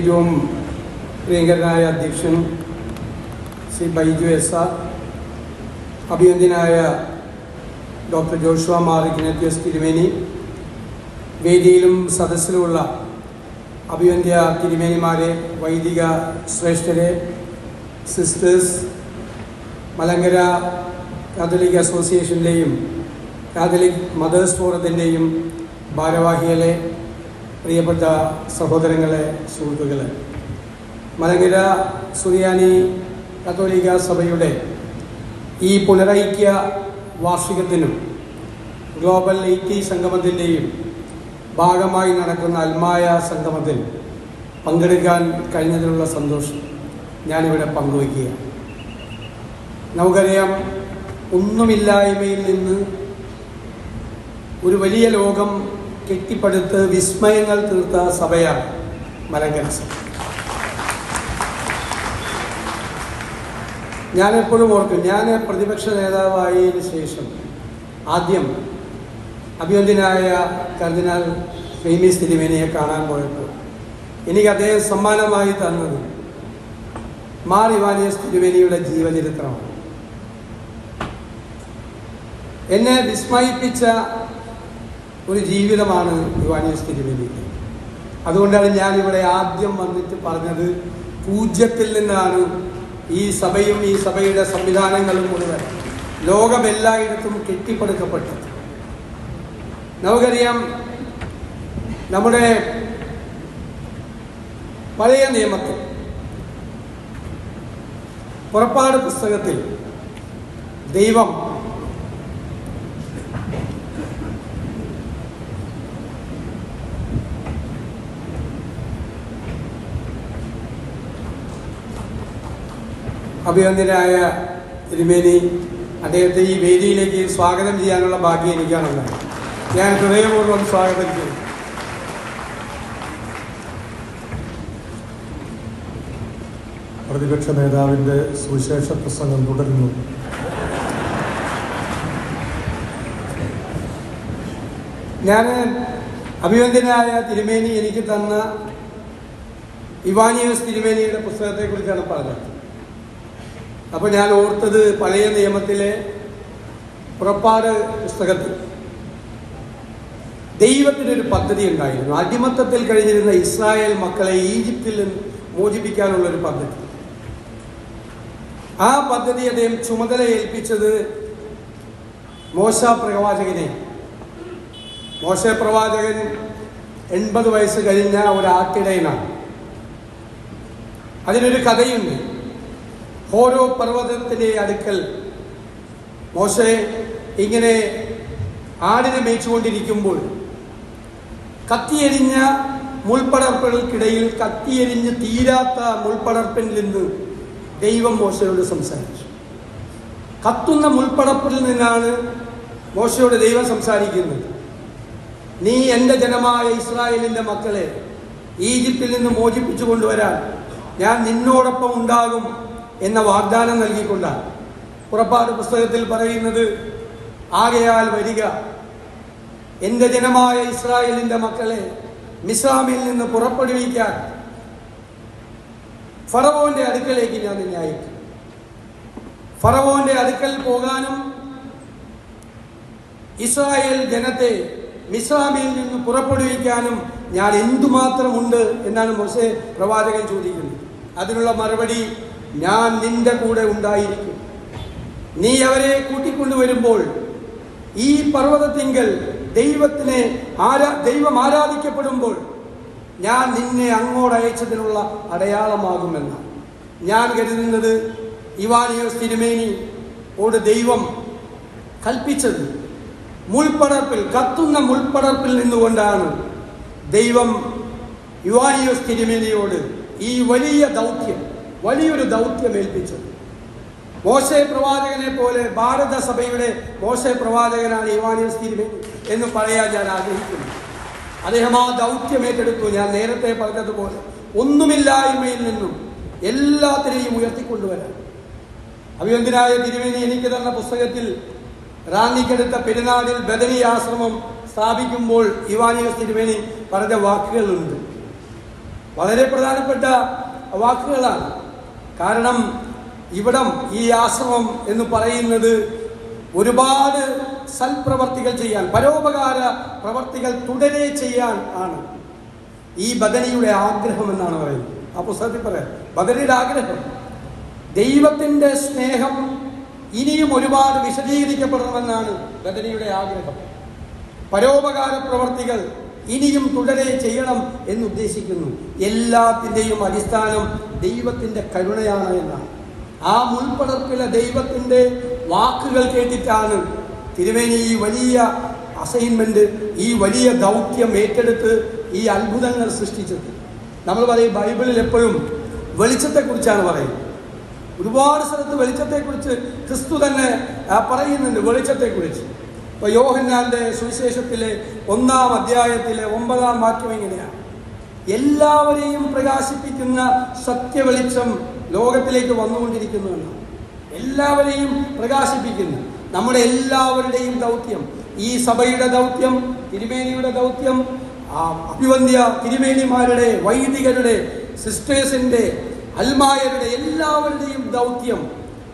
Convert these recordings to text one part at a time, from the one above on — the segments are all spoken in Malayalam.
ഏറ്റവും പ്രിയങ്കരനായ അധ്യക്ഷൻ ശ്രീ ബൈജു എസ് അഭിനന്ദനായ ഡോക്ടർ ജോഷുവ മാർ ഇഗ്നത്യോസ് തിരുമേനി വേദിയിലും സദസ്സിലുമുള്ള അഭിവന്ധ്യ തിരുമേനിമാരെ വൈദിക ശ്രേഷ്ഠരെ സിസ്റ്റേഴ്സ് മലങ്കര കാതലിക് അസോസിയേഷന്റെയും കാതലിക് മദേഴ്സ് ഫോറത്തിന്റെയും ഭാരവാഹികളെ പ്രിയപ്പെട്ട സഹോദരങ്ങളെ സുഹൃത്തുക്കളെ. മലങ്കര സുറിയാനി കത്തോലിക്ക സഭയുടെ ഈ പുനരൈക്യ വാർഷികത്തിനും ഗ്ലോബൽ ഐക്യ സംഗമത്തിന്റെയും ഭാഗമായി നടക്കുന്ന അൽമായ സംഗമത്തിൽ പങ്കെടുക്കാൻ കഴിഞ്ഞതിലുള്ള സന്തോഷം ഞാനിവിടെ പങ്കുവയ്ക്കുക നമുക്കറിയാം ഒന്നുമില്ലായ്മയിൽ നിന്ന് ഒരു വലിയ ലോകം കെട്ടിപ്പടുത്ത് വിസ്മയങ്ങൾ തീർത്ത സഭയാണ് മലങ്കര സഭ. ഞാനെപ്പോഴും ഓർക്കും ഞാൻ പ്രതിപക്ഷ നേതാവായതിന് ശേഷം ആദ്യം അഭിനന്ദനായ കർദിനാൾ ഫെയ്മീസ് തിരുമേനിയെ കാണാൻ പോയപ്പോൾ എനിക്ക് അദ്ദേഹം സമ്മാനമായി തന്നത് മാർ ഇവാനിയസ് തിരുമേനിയുടെ ജീവചരിത്രമാണ്. എന്നെ വിസ്മയിപ്പിച്ച ഒരു ജീവിതമാണ് യുവാനിയസ് തിരുമേനിയുടെ അതുകൊണ്ടാണ് ഞാൻ ഇവിടെ ആദ്യം വന്നിട്ട് പറഞ്ഞത് പൂജ്യത്തിൽ നിന്നാണ് ഈ സഭയും ഈ സഭയുടെ സംവിധാനങ്ങളും മുഴുവൻ ലോകമെല്ലായിടത്തും കെട്ടിപ്പടുക്കപ്പെട്ടത്. നമുക്കറിയാം നമ്മുടെ പഴയ നിയമത്തിൽ പുറപ്പാട് പുസ്തകത്തിൽ ദൈവം അഭിനന്ദനായ തിരുമേനി. അദ്ദേഹത്തെ ഈ വേദിയിലേക്ക് സ്വാഗതം ചെയ്യാനുള്ള ഭാഗ്യം എനിക്കാണുള്ളത്. ഞാൻ ഹൃദയപൂർവം സ്വാഗതം ചെയ്യും പ്രതിപക്ഷ നേതാവിന്റെ സുവിശേഷ പ്രസംഗം തുടരുന്നു. ഞാൻ അഭിനന്ദനായ തിരുമേനി എനിക്ക് തന്ന ഇവാനിയസ് തിരുമേനിയുടെ പുസ്തകത്തെക്കുറിച്ചാണ് പറഞ്ഞത്. അപ്പോൾ ഞാൻ ഓർത്തത് പഴയ നിയമത്തിലെ പുറപ്പാട് പുസ്തകത്തിൽ ദൈവത്തിനൊരു പദ്ധതി ഉണ്ടായിരുന്നു. അടിമത്തത്തിൽ കഴിഞ്ഞിരുന്ന ഇസ്രായേൽ മക്കളെ ഈജിപ്തിൽ നിന്ന് മോചിപ്പിക്കാനുള്ള ഒരു പദ്ധതി. ആ പദ്ധതി അദ്ദേഹം ചുമതല ഏൽപ്പിച്ചത് മോശ പ്രവാചകനെ. മോശ പ്രവാചകൻ എൺപത് വയസ്സ് കഴിഞ്ഞ ഒരു ആട്ടിടയനാണ് അതിനൊരു കഥയുണ്ട്. ഓരോ പർവതത്തിലെ അടുക്കൽ മോശെ ഇങ്ങനെ ആടിനെ മേയിച്ചുകൊണ്ടിരിക്കുമ്പോൾ കത്തിയെരിഞ്ഞ മുൾപ്പടർപ്പുകൾക്കിടയിൽ കത്തിയെരിഞ്ഞ് തീരാത്ത മുൾപ്പടർപ്പിൽ നിന്ന് ദൈവം മോശയോട് സംസാരിച്ചു. കത്തുന്ന മുൾപ്പടർപ്പിൽ നിന്നാണ് മോശയോട് ദൈവം സംസാരിക്കുന്നത്. നീ എന്റെ ജനമായ ഇസ്രായേലിന്റെ മക്കളെ ഈജിപ്തിൽ നിന്ന് മോചിപ്പിച്ചു കൊണ്ടുവരാൻ ഞാൻ നിന്നോടൊപ്പം ഉണ്ടാകും. എന്ന വാഗ്ദാനം നൽകിക്കൊണ്ടാണ്. പുറപ്പാട് പുസ്തകത്തിൽ പറയുന്നത് ആകയാൽ വരിക. എന്റെ ജനമായ ഇസ്രായേലിന്റെ മക്കളെ മിസാമിൽ നിന്ന് പുറപ്പെടുവിക്കാൻ ഫറവോന്റെ അടുക്കലേക്ക് ഞാൻ നിന്നെ അയക്കും. ഫറവോന്റെ അടുക്കൽ പോകാനും ഇസ്രായേൽ ജനത്തെ മിസ്രാമിൽ നിന്ന് പുറപ്പെടുവിക്കാനും ഞാൻ എന്തുമാത്രമുണ്ട് എന്നാണ് മൊസെ പ്രവാചകൻ ചോദിക്കുന്നത്. അതിനുള്ള മറുപടി ഞാൻ നിന്റെ കൂടെ ഉണ്ടായിരിക്കും. നീ അവരെ കൂട്ടിക്കൊണ്ടുവരുമ്പോൾ ഈ പർവതത്തിങ്കൽ ദൈവത്തിനെ ആരാ ദൈവം ആരാധിക്കപ്പെടുമ്പോൾ ഞാൻ നിന്നെ അങ്ങോട്ട് അയച്ചതിനുള്ള അടയാളമാകുമെന്ന്. ഞാൻ കരുതുന്നത് ഇവാനിയോസ് തിരുമേനി ഓട് ദൈവം കൽപ്പിച്ചത് മുൾപ്പടർപ്പിൽ കത്തുന്ന മുൾപ്പടർപ്പിൽ നിന്നുകൊണ്ടാണ് ദൈവം യുവാനിയോസ് തിരുമേനിയോട് ഈ വലിയ ദൗത്യം വലിയൊരു ദൗത്യം ഏൽപ്പിച്ചത് മോശെ പ്രവാചകനെ പോലെ ഭാരത സഭയുടെ മോശ പ്രവാചകനാണ് ഇവാനിയസ് തിരുമേനി എന്ന് പറയാൻ ഞാൻ ആഗ്രഹിക്കുന്നു. അദ്ദേഹം ആ ദൗത്യം ഏറ്റെടുത്തു. ഞാൻ നേരത്തെ പറഞ്ഞതുപോലെ ഒന്നുമില്ലായ്മയിൽ നിന്നും എല്ലാത്തിനെയും ഉയർത്തിക്കൊണ്ടുവരാൻ. അഭിനന്ദനായ തിരുമേനി എനിക്ക് തന്ന പുസ്തകത്തിൽ റാന്നിക്കെടുത്ത പെരുന്നാളിൽ ബദനി ആശ്രമം സ്ഥാപിക്കുമ്പോൾ ഇവാനിയസ് തിരുമേനി പറഞ്ഞ വാക്കുകളുണ്ട്. വളരെ പ്രധാനപ്പെട്ട വാക്കുകളാണ്. കാരണം ഇവിടം ഈ ആശ്രമം എന്ന് പറയുന്നത് ഒരുപാട് സൽപ്രവർത്തികൾ ചെയ്യാൻ പരോപകാര പ്രവർത്തികൾ തുടരെ ചെയ്യാൻ ആണ്. ഈ ബദനിയുടെ ആഗ്രഹം എന്നാണ് പറയുന്നത്. ആ പുസ്തകത്തിൽ പറയാം ബദനിയുടെ ആഗ്രഹം ദൈവത്തിന്റെ സ്നേഹം ഇനിയും ഒരുപാട് വിശദീകരിക്കപ്പെടണമെന്നാണ് ബദനിയുടെ ആഗ്രഹം. പരോപകാര പ്രവർത്തികൾ ഇനിയും തുടരെ ചെയ്യണം എന്നുദ്ദേശിക്കുന്നു. എല്ലാത്തിന്റെയും അടിസ്ഥാനം ദൈവത്തിന്റെ കരുണയാണ് എന്നാണ്. ആ മുൾപ്പടർപ്പിലെ ദൈവത്തിന്റെ വാക്കുകൾ കേട്ടിട്ടാണ് തിരുവേനി ഈ വലിയ അസൈൻമെന്റ് ഈ വലിയ ദൗത്യം ഏറ്റെടുത്ത് ഈ അത്ഭുതങ്ങൾ സൃഷ്ടിച്ചത്. നമ്മൾ പറയും ബൈബിളിൽ എപ്പോഴും വെളിച്ചത്തെക്കുറിച്ചാണ് പറയുന്നത്. ഒരുപാട് സ്ഥലത്ത് വെളിച്ചത്തെക്കുറിച്ച് ക്രിസ്തു തന്നെ പറയുന്നുണ്ട് വെളിച്ചത്തെക്കുറിച്ച്. ഇപ്പൊ യോഹന്നാന്റെ സുവിശേഷത്തിലെ ഒന്നാം അധ്യായത്തിലെ ഒമ്പതാം വാക്യം എങ്ങനെയാണ് എല്ലാവരെയും പ്രകാശിപ്പിക്കുന്ന സത്യവെളിച്ചം ലോകത്തിലേക്ക് വന്നുകൊണ്ടിരിക്കുന്നു എന്നാണ്. എല്ലാവരെയും പ്രകാശിപ്പിക്കുന്നു. നമ്മുടെ എല്ലാവരുടെയും ദൗത്യം ഈ സഭയുടെ ദൗത്യം തിരുമേനിയുടെ ദൗത്യം അഭിവന്ധ്യ തിരുമേനിമാരുടെ വൈദികരുടെ സിസ്റ്റേഴ്സിന്റെ അൽമായരുടെ എല്ലാവരുടെയും ദൗത്യം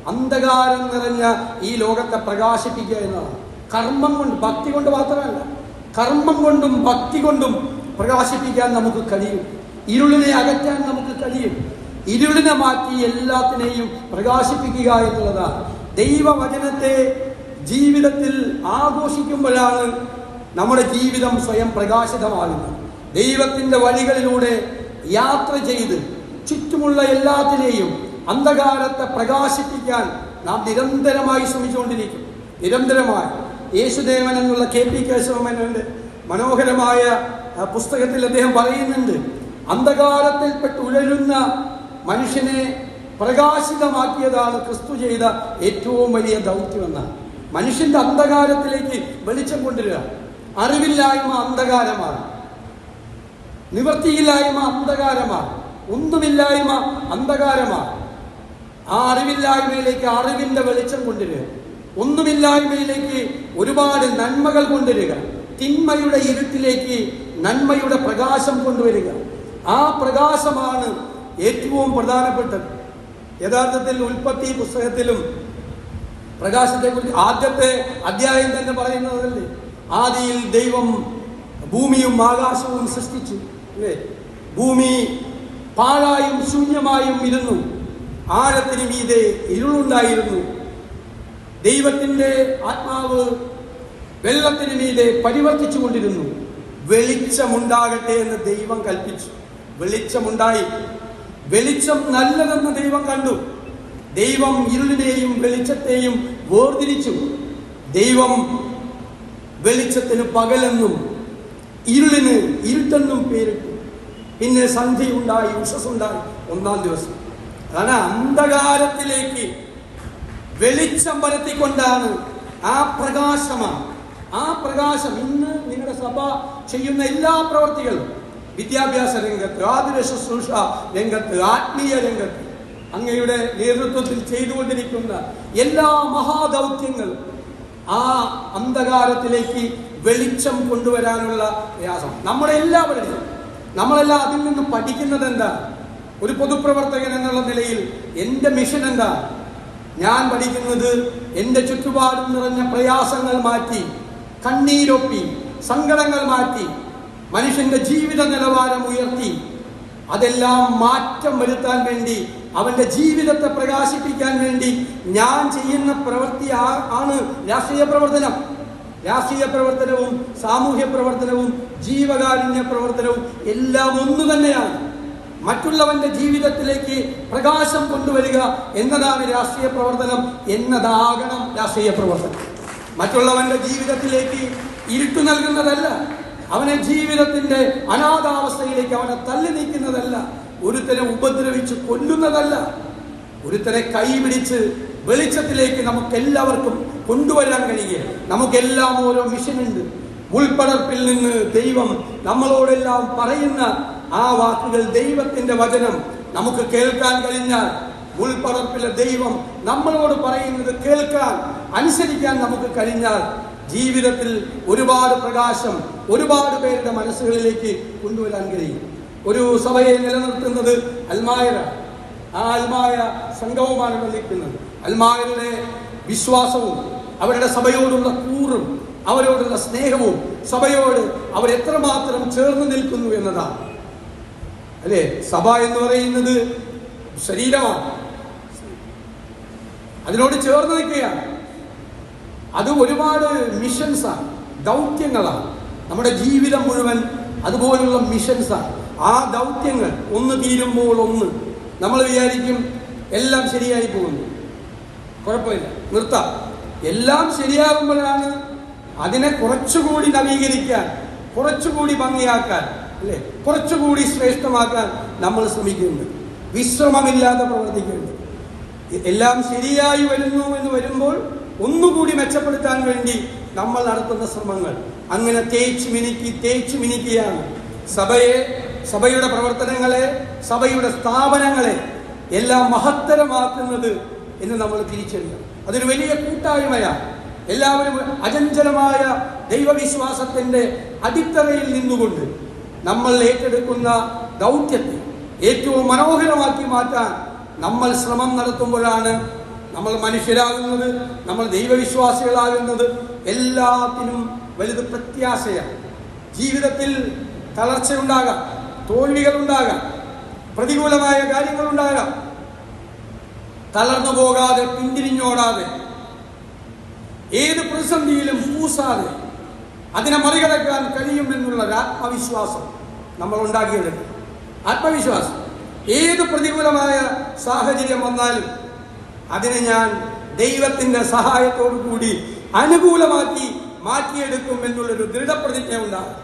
അന്ധകാരം നിറഞ്ഞ ഈ ലോകത്തെ പ്രകാശിപ്പിക്കുക എന്നതാണ്. കർമ്മം കൊണ്ട് ഭക്തി കൊണ്ട് മാത്രമല്ല കർമ്മം കൊണ്ടും ഭക്തി കൊണ്ടും പ്രകാശിപ്പിക്കാൻ നമുക്ക് കഴിയും. ഇരുളിനെ അകറ്റാൻ നമുക്ക് കഴിയും. ഇരുളിനെ മാറ്റി എല്ലാത്തിനെയും പ്രകാശിപ്പിക്കുക എന്നുള്ളതാണ്. ദൈവവചനത്തെ ജീവിതത്തിൽ ആഘോഷിക്കുമ്പോഴാണ് നമ്മുടെ ജീവിതം സ്വയം പ്രകാശിതമാകുന്നത്. ദൈവത്തിന്റെ വഴികളിലൂടെ യാത്ര ചെയ്ത് ചുറ്റുമുള്ള എല്ലാത്തിനെയും അന്ധകാരത്തെ പ്രകാശിപ്പിക്കാൻ നാം നിരന്തരമായി ശ്രമിച്ചുകൊണ്ടിരിക്കും. നിരന്തരമായി. യേശുദേവൻ എന്നുള്ള കെ പി കേശവമേനോന്റെ മനോഹരമായ പുസ്തകത്തിൽ അദ്ദേഹം പറയുന്നുണ്ട് അന്ധകാരത്തിൽപ്പെട്ട് ഉഴലുന്ന മനുഷ്യനെ പ്രകാശിതമാക്കിയതാണ് ക്രിസ്തു ചെയ്ത ഏറ്റവും വലിയ ദൗത്യമെന്നാണ്. മനുഷ്യന്റെ അന്ധകാരത്തിലേക്ക് വെളിച്ചം കൊണ്ടുവരിക അറിവില്ലായ്മ അന്ധകാരമാണ്. നിവൃത്തിയില്ലായ്മ അന്ധകാരമാണ്. ഒന്നുമില്ലായ്മ അന്ധകാരമാണ്. ആ അറിവില്ലായ്മയിലേക്ക് അറിവിന്റെ വെളിച്ചം കൊണ്ടുവരിക. ഒന്നുമില്ലായ്മയിലേക്ക് ഒരുപാട് നന്മകൾ കൊണ്ടുവരിക. തിന്മയുടെ ഇരുട്ടിലേക്ക് നന്മയുടെ പ്രകാശം കൊണ്ടുവരിക. ആ പ്രകാശമാണ് ഏറ്റവും പ്രധാനപ്പെട്ടത്. യഥാർത്ഥത്തിൽ ഉൽപ്പത്തി പുസ്തകത്തിലും പ്രകാശത്തെക്കുറിച്ച് ആദ്യത്തെ അധ്യായം തന്നെ പറയുന്നതല്ലേ? ആദിയിൽ ദൈവം ഭൂമിയും ആകാശവും സൃഷ്ടിച്ചു അല്ലേ? ഭൂമി പാഴായും ശൂന്യമായും ഇരുന്നു. ആഴത്തിന് മീതെ ഇരുളുണ്ടായിരുന്നു. ദൈവത്തിന്റെ ആത്മാവ് വെള്ളത്തിന് മീതെ പരിവർത്തിച്ചു കൊണ്ടിരുന്നു വെളിച്ചമുണ്ടാകട്ടെ എന്ന് ദൈവം കൽപ്പിച്ചു. വെളിച്ചമുണ്ടായി. വെളിച്ചം നല്ലതെന്ന് ദൈവം കണ്ടു. ദൈവം ഇരുളിനെയും വെളിച്ചത്തെയും വേർതിരിച്ചു. ദൈവം വെളിച്ചത്തിന് പകലെന്നും ഇരുളിന് ഇരുട്ടെന്നും പേരിട്ടു. പിന്നെ സന്ധ്യയുണ്ടായി ഉഷസ്സുണ്ടായി. ഒന്നാം ദിവസം. അതാണ് അന്ധകാരത്തിലേക്ക് വെളിച്ചം പരത്തിക്കൊണ്ടാണ് ആ പ്രകാശമാണ്. ആ പ്രകാശം ഇന്ന് നിങ്ങളുടെ സഭ ചെയ്യുന്ന എല്ലാ പ്രവർത്തികളും വിദ്യാഭ്യാസ രംഗത്ത് ആതുര ശുശ്രൂഷ രംഗത്ത് ആത്മീയ രംഗത്ത് അങ്ങയുടെ നേതൃത്വത്തിൽ ചെയ്തുകൊണ്ടിരിക്കുന്ന എല്ലാ മഹാദൗത്യങ്ങളും ആ അന്ധകാരത്തിലേക്ക് വെളിച്ചം കൊണ്ടുവരാനുള്ള പ്രയാസം നമ്മുടെ എല്ലാവരുടെയും നമ്മളെല്ലാം അതിൽ നിന്ന് പഠിക്കുന്നത് എന്താ ഒരു പൊതുപ്രവർത്തകൻ എന്നുള്ള നിലയിൽ എന്റെ മിഷൻ എന്താ ഞാൻ പഠിക്കുന്നത് എന്റെ ചുറ്റുപാടും നിറഞ്ഞ പ്രയാസങ്ങൾ മാറ്റി കണ്ണീരൊപ്പി സങ്കടങ്ങൾ മാറ്റി മനുഷ്യന്റെ ജീവിത നിലവാരം ഉയർത്തി. അതെല്ലാം മാറ്റം വരുത്താൻ വേണ്ടി അവന്റെ ജീവിതത്തെ പ്രകാശിപ്പിക്കാൻ വേണ്ടി ഞാൻ ചെയ്യുന്ന പ്രവൃത്തി ആണ് രാഷ്ട്രീയ പ്രവർത്തനം. രാഷ്ട്രീയ പ്രവർത്തനവും സാമൂഹ്യ പ്രവർത്തനവും ജീവകാരുണ്യ പ്രവർത്തനവും എല്ലാം ഒന്നു തന്നെയാണ് മറ്റുള്ളവന്റെ ജീവിതത്തിലേക്ക് പ്രകാശം കൊണ്ടുവരിക എന്നതാണ് രാഷ്ട്രീയ പ്രവർത്തനം എന്നതാകണം രാഷ്ട്രീയ പ്രവർത്തനം. മറ്റുള്ളവന്റെ ജീവിതത്തിലേക്ക് ഇരുട്ടു നൽകുന്നതല്ല അവനെ ജീവിതത്തിന്റെ അനാഥാവസ്ഥയിലേക്ക് അവനെ തള്ളി നീക്കുന്നതല്ല ഒരുത്തനെ ഉപദ്രവിച്ച് കൊല്ലുന്നതല്ല. ഒരുത്തനെ കൈപിടിച്ച് വെളിച്ചത്തിലേക്ക് നമുക്ക് എല്ലാവർക്കും കൊണ്ടുവരാൻ കഴിയുക നമുക്കെല്ലാം ഓരോ മിഷനുണ്ട്. ഉൾപ്പടർപ്പിൽ നിന്ന് ദൈവം നമ്മളോടെല്ലാം പറയുന്ന ആ വാക്കുകൾ ദൈവത്തിന്റെ വചനം. നമുക്ക് കേൾക്കാൻ കഴിഞ്ഞാൽ ഉൾപ്പടർപ്പിലെ ദൈവം നമ്മളോട് പറയുന്നത് കേൾക്കാൻ അനുസരിക്കാൻ നമുക്ക് കഴിഞ്ഞാൽ ജീവിതത്തിൽ ഒരുപാട് പ്രകാശം ഒരുപാട് പേരുടെ മനസ്സുകളിലേക്ക് കൊണ്ടുവരാൻ കഴിയും. ഒരു സഭയെ നിലനിർത്തുന്നത് അൽമായര. ആ അൽമായ സംഘവുമാണ് നിൽക്കുന്നത് അൽമായരുടെ വിശ്വാസവും അവരുടെ സഭയോടുള്ള കൂറും അവരോടുള്ള സ്നേഹവും സഭയോട് അവർ എത്രമാത്രം ചേർന്ന് നിൽക്കുന്നു എന്നതാണ്. അല്ലേ? സഭ എന്ന് പറയുന്നത് ശരീരമാണ്. അതിനോട് ചേർന്ന് നിൽക്കുകയാണ്. അത് ഒരുപാട് മിഷൻസാണ് ദൗത്യങ്ങളാണ്. നമ്മുടെ ജീവിതം മുഴുവൻ അതുപോലുള്ള മിഷൻസാണ് ആ ദൗത്യങ്ങൾ ഒന്ന് തീരുമ്പോൾ ഒന്ന്. നമ്മൾ വിചാരിക്കും എല്ലാം ശരിയായി പോകുന്നു. കുഴപ്പമില്ല. നിർത്താം. എല്ലാം ശരിയാകുമ്പോഴാണ് അതിനെ കുറച്ചുകൂടി നവീകരിക്കാൻ കുറച്ചുകൂടി ഭംഗിയാക്കാൻ അല്ലേ? കുറച്ചുകൂടി ശ്രേഷ്ഠമാക്കാൻ നമ്മൾ ശ്രമിക്കുന്നു വിശ്രമമില്ലാതെ പ്രവർത്തിക്കുന്നു എല്ലാം ശരിയായി വരുന്നു എന്ന് വരുമ്പോൾ ഒന്നുകൂടി മെച്ചപ്പെടുത്താൻ വേണ്ടി നമ്മൾ നടത്തുന്ന ശ്രമങ്ങൾ. അങ്ങനെ തേച്ച് മിനുക്കി തേച്ച് മിനുക്കിയാണ്. സഭയെ സഭയുടെ പ്രവർത്തനങ്ങളെ സഭയുടെ സ്ഥാപനങ്ങളെ എല്ലാം മഹത്തരമാക്കുന്നത് എന്ന് നമ്മൾ തിരിച്ചറിയാം അതൊരു വലിയ കൂട്ടായ്മയാണ്. എല്ലാവരും അചഞ്ചലമായ ദൈവവിശ്വാസത്തിന്റെ അടിത്തറയിൽ നിന്നുകൊണ്ട് നമ്മൾ ഏറ്റെടുക്കുന്ന ദൗത്യത്തെ ഏറ്റവും മനോഹരമാക്കി മാറ്റാൻ നമ്മൾ ശ്രമം നടത്തുമ്പോഴാണ് നമ്മൾ മനുഷ്യരാകുന്നത് നമ്മൾ ദൈവവിശ്വാസികളാകുന്നത്. എല്ലാത്തിനും വലുത് പ്രത്യാശയാണ്. ജീവിതത്തിൽ തളർച്ചയുണ്ടാകാം തോൽവികളുണ്ടാകാം പ്രതികൂലമായ കാര്യങ്ങളുണ്ടാകാം. തളർന്നു പോകാതെ പിന്തിരിഞ്ഞോടാതെ ഏത് പ്രതിസന്ധിയിലും പൂസാതെ അതിനെ മറികടക്കാൻ കഴിയുമെന്നുള്ള ഒരു ആത്മവിശ്വാസം നമ്മൾ ഉണ്ടാക്കിയെടുക്കും ആത്മവിശ്വാസം. ഏത് പ്രതികൂലമായ സാഹചര്യം വന്നാലും അതിനെ ഞാൻ ദൈവത്തിന്റെ സഹായത്തോടു കൂടി അനുകൂലമാക്കി മാറ്റിയെടുക്കും എന്നുള്ളൊരു ദൃഢപ്രതിജ്ഞ ഉണ്ടാകും.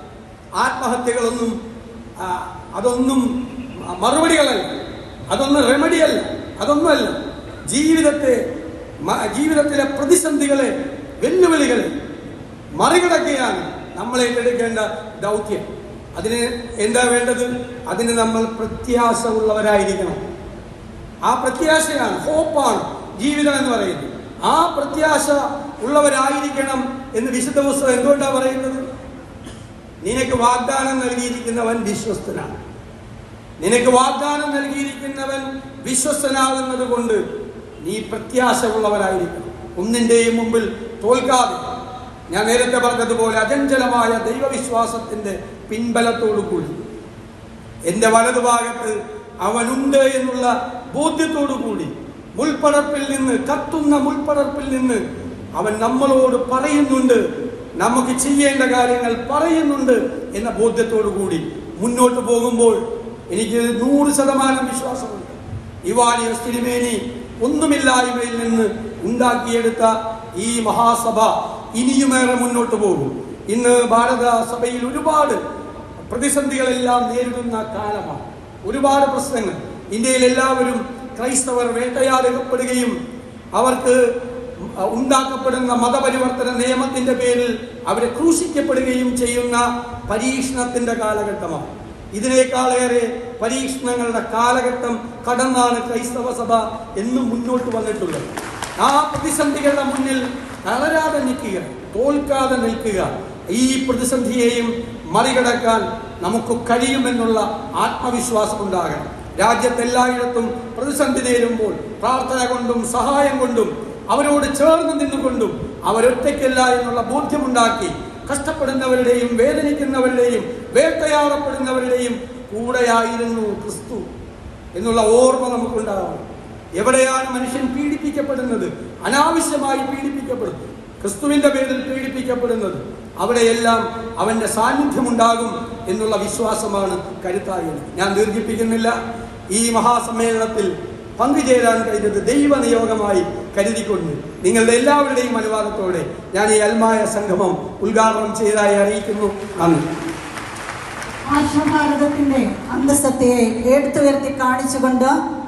ആത്മഹത്യകളൊന്നും അതൊന്നും മറുപടികളല്ല. അതൊന്നും റെമഡിയല്ല അതൊന്നുമല്ല. ജീവിതത്തെ ജീവിതത്തിലെ പ്രതിസന്ധികളെ വെല്ലുവിളികളെ മറികടക്കുകയാണ് നമ്മൾ ഏറ്റെടുക്കേണ്ട ദൗത്യം. അതിന് എന്താ വേണ്ടത്? അതിന് നമ്മൾ പ്രത്യാശ ഉള്ളവരായിരിക്കണം ആ പ്രത്യാശയാണ് ഹോപ്പാണ് ജീവിതം എന്ന് പറയുന്നത്. ആ പ്രത്യാശ ഉള്ളവരായിരിക്കണം എന്ന് വിശുദ്ധ പുസ്തകം എന്തുകൊണ്ടാണ് പറയുന്നത്? നിനക്ക് വാഗ്ദാനം നൽകിയിരിക്കുന്നവൻ വിശ്വസ്തനാണ്. നിനക്ക് വാഗ്ദാനം നൽകിയിരിക്കുന്നവൻ വിശ്വസ്തനാകുന്നത് കൊണ്ട് നീ പ്രത്യാശ ഉള്ളവരായിരിക്കണം. ഒന്നിന്റെയും മുമ്പിൽ തോൽക്കാതെ ഞാൻ നേരത്തെ പറഞ്ഞതുപോലെ അചഞ്ചലമായ ദൈവവിശ്വാസത്തിന്റെ പിൻബലത്തോടു കൂടി എന്റെ വലതുഭാഗത്ത് അവനുണ്ട് എന്നുള്ള ബോധ്യത്തോടു കൂടി മുൾപ്പടർപ്പിൽ നിന്ന് കത്തുന്ന മുൾപ്പടർപ്പിൽ നിന്ന് അവൻ നമ്മളോട് പറയുന്നുണ്ട്. നമുക്ക് ചെയ്യേണ്ട കാര്യങ്ങൾ പറയുന്നുണ്ട് എന്ന ബോധ്യത്തോടു കൂടി മുന്നോട്ട് പോകുമ്പോൾ എനിക്ക് നൂറ് ശതമാനം വിശ്വാസമുണ്ട്. ഇവാലിയ സ്ഥിരമേനി ഒന്നുമില്ലായ്മയിൽ നിന്ന് ഉണ്ടാക്കിയെടുത്ത ഈ മഹാസഭ ഇനിയുമേറെ മുന്നോട്ട് പോകും. ഇന്ന് ഭാരത സഭയിൽ ഒരുപാട് പ്രതിസന്ധികളെല്ലാം നേരിടുന്ന കാലമാണ്. ഒരുപാട് പ്രശ്നങ്ങൾ. ഇന്ത്യയിൽ എല്ലാവരും ക്രൈസ്തവർ വേട്ടയാടപ്പെടുകയും അവർക്ക് ഉണ്ടാക്കപ്പെടുന്ന മതപരിവർത്തന നിയമത്തിന്റെ പേരിൽ അവരെ ക്രൂശിക്കപ്പെടുകയും ചെയ്യുന്ന പരീക്ഷണത്തിന്റെ കാലഘട്ടമാണ്. ഇതിനേക്കാളേറെ പരീക്ഷണങ്ങളുടെ കാലഘട്ടം കടന്നാണ് ക്രൈസ്തവ സഭ എന്നും മുന്നോട്ട് വന്നിട്ടുള്ളത്. ആ പ്രതിസന്ധികളുടെ മുന്നിൽ തളരാതെ നിൽക്കുക തോൽക്കാതെ നിൽക്കുക. ഈ പ്രതിസന്ധിയെയും മറികടക്കാൻ നമുക്ക് കഴിയുമെന്നുള്ള ആത്മവിശ്വാസം ഉണ്ടാകണം രാജ്യത്തെല്ലായിടത്തും പ്രതിസന്ധി നേരുമ്പോൾ പ്രാർത്ഥന കൊണ്ടും സഹായം കൊണ്ടും അവരോട് ചേർന്ന് നിന്നുകൊണ്ടും അവരൊറ്റയ്ക്കല്ല എന്നുള്ള ബോധ്യമുണ്ടാക്കി കഷ്ടപ്പെടുന്നവരുടെയും വേദനിക്കുന്നവരുടെയും വേട്ടയാടപ്പെടുന്നവരുടെയും കൂടെയായിരുന്നു ക്രിസ്തു എന്നുള്ള ഓർമ്മ നമുക്കുണ്ടാവണം എവിടെയാണ് മനുഷ്യൻ പീഡിപ്പിക്കപ്പെടുന്നത്? അനാവശ്യമായി പീഡിപ്പിക്കപ്പെടുന്നത് ക്രിസ്തുവിന്റെ പേരിൽ പീഡിപ്പിക്കപ്പെടുന്നത്. അവിടെയെല്ലാം അവന്റെ സാന്നിധ്യമുണ്ടാകും എന്നുള്ള വിശ്വാസമാണ് കരുത്തായത് ഞാൻ ദീർഘിപ്പിക്കുന്നില്ല. ഈ മഹാസമ്മേളനത്തിൽ പങ്കുചേരാൻ കഴിഞ്ഞത് ദൈവനിയോഗമായി കരുതിക്കൊണ്ട് നിങ്ങളുടെ എല്ലാവരുടെയും അനുവാദത്തോടെ ഞാൻ ഈ അൽമായ സംഗമം ഉദ്ഘാടനം ചെയ്തതായി അറിയിക്കുന്നു. നന്ദി. ആശ്രഭാരതത്തിന്റെ അന്തസ്സത്തെ എടുത്തുയർത്തി കാണിച്ചുകൊണ്ട്